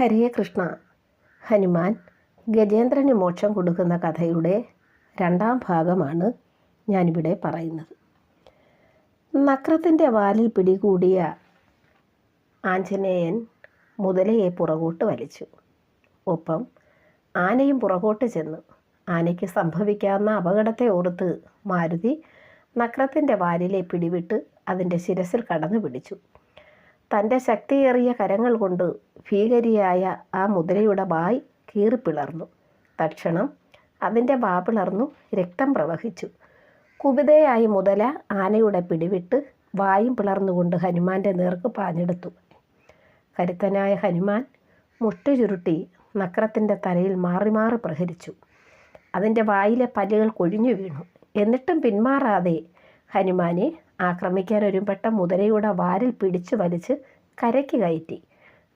ഹരേ കൃഷ്ണ. ഹനുമാൻ ഗജേന്ദ്രന് മോക്ഷം കൊടുക്കുന്ന കഥയുടെ രണ്ടാം ഭാഗമാണ് ഞാനിവിടെ പറയുന്നത്. നക്രത്തിന്റെ വാലിൽ പിടികൂടിയ ആഞ്ജനേയൻ മുതലയെ പുറകോട്ട് വലിച്ചു. ഒപ്പം ആനയും പുറകോട്ട് ചെന്നു ആനയ്ക്ക് സംഭവിക്കാവുന്ന അപകടത്തെ ഓർത്ത് മാരുതി നക്രത്തിന്റെ വാലിലെ പിടിവിട്ട് അതിന്റെ ശിരസിൽ കടന്നു പിടിച്ചു. തന്റെ ശക്തിയേറിയ കരങ്ങൾ കൊണ്ട് ഭീകരിയായ ആ മുതലയുടെ വായ് കീറിപ്പിളർന്നു. തക്ഷണം അതിന്റെ വാ പിളർന്നു രക്തം പ്രവഹിച്ചു. കുപിതയായി മുതല ആനയുടെ പിടിവിട്ട് വായും പിളർന്നുകൊണ്ട് ഹനുമാന്റെ നേർക്ക് പാഞ്ഞെടുത്തു. കരുത്തനായ ഹനുമാൻ മുട്ടു ചുരുട്ടി നക്രത്തിന്റെ തലയിൽ മാറി മാറി പ്രഹരിച്ചു. അതിന്റെ വായിലെ പല്ലുകൾ കൊഴിഞ്ഞു വീണു. എന്നിട്ടും പിന്മാറാതെ ഹനുമാനെ ആക്രമിക്കാൻ ഒരുമ്പെട്ട മുതലയുടെ വാരിൽ പിടിച്ചു വലിച്ച് കരയ്ക്ക് കയറ്റി.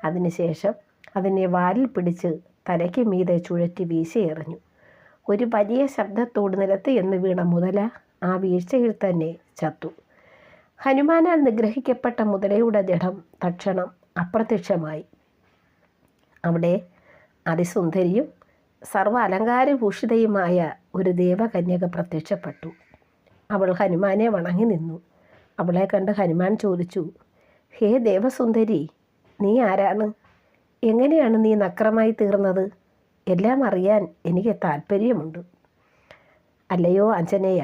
അതിനുശേഷം അതിനെ വാരിൽ പിടിച്ച് തലയ്ക്ക് മീതെ ചുഴറ്റി വീശി എറിഞ്ഞു. ഒരു വലിയ ശബ്ദത്തോട് നിലത്ത് എന്ന് വീണ മുതല ആ വീഴ്ചയിൽ തന്നെ ചത്തു. ഹനുമാനാൽ നിഗ്രഹിക്കപ്പെട്ട മുതലയുടെ ജഡം തക്ഷണം അപ്രത്യക്ഷമായി. അവിടെ അതിസുന്ദരിയും സർവ അലങ്കാരഭൂഷിതയുമായ ഒരു ദേവകന്യക പ്രത്യക്ഷപ്പെട്ടു. അവൾ ഹനുമാനെ വണങ്ങി നിന്നു. അവളെ കണ്ട് ഹനുമാൻ ചോദിച്ചു ഹേ ദേവസുന്ദരി നീ ആരാണ്? എങ്ങനെയാണ് നീ നക്രമായി തീർന്നത്? എല്ലാം അറിയാൻ എനിക്ക് താല്പര്യമുണ്ട് അല്ലയോ അഞ്ജനേയ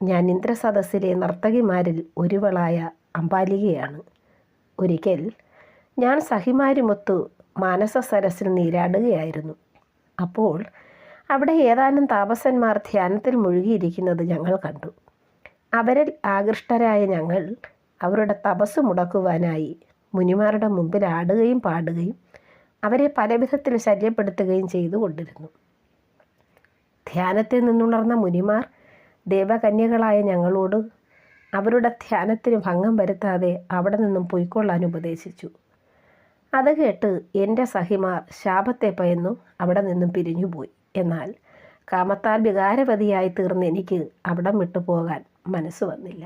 ഞാൻ ഇന്ദ്രസദസ്സിലെ നർത്തകിമാരിൽ ഒരുവളായ അമ്പാലികയാണ്. ഒരിക്കൽ ഞാൻ സഹിമാരുമൊത്തു മാനസ സരസിൽ നീരാടുകയായിരുന്നു. അപ്പോൾ അവിടെ ഏതാനും താപസന്മാർ ധ്യാനത്തിൽ മുഴുകിയിരിക്കുന്നത് ഞങ്ങൾ കണ്ടു. അവരിൽ ആകൃഷ്ടരായ ഞങ്ങൾ അവരുടെ തപസ് മുടക്കുവാനായി മുനിമാരുടെ മുമ്പിൽ ആടുകയും പാടുകയും അവരെ പലവിധത്തിൽ ശല്യപ്പെടുത്തുകയും ചെയ്തുകൊണ്ടിരുന്നു ധ്യാനത്തിൽ നിന്നുണർന്ന മുനിമാർ ദേവകന്യകളായ ഞങ്ങളോട് അവരുടെ ധ്യാനത്തിന് ഭംഗം വരുത്താതെ അവിടെ നിന്നും പൊയ്ക്കൊള്ളാൻ ഉപദേശിച്ചു. അത് കേട്ട് എന്റെ സഹിമാർ ശാപത്തെ പയന്നു അവിടെ നിന്നും പിരിഞ്ഞുപോയി. എന്നാൽ കാമത്താൽ വികാരവതിയായി തീർന്ന് എനിക്ക് അവിടം വിട്ടു പോകാൻ മനസ്സ് വന്നില്ല.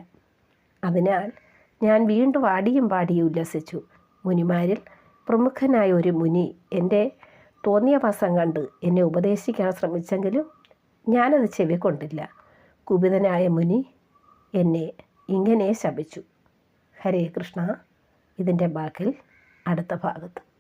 അതിനാൽ ഞാൻ വീണ്ടും ആടിയും പാടിയും ഉല്ലസിച്ചു. മുനിമാരിൽ പ്രമുഖനായ ഒരു മുനി എന്റെ തോന്നിയ വാസം കണ്ട് എന്നെ ഉപദേശിക്കാൻ ശ്രമിച്ചെങ്കിലും ഞാനത് ചെവിക്കൊണ്ടില്ല. കുപിതനായ മുനി എന്നെ ഇങ്ങനെ ശപിച്ചു. ഹരേ കൃഷ്ണ. ഇതിന്റെ ബാക്കിൽ അടുത്ത ഭാഗത്ത്.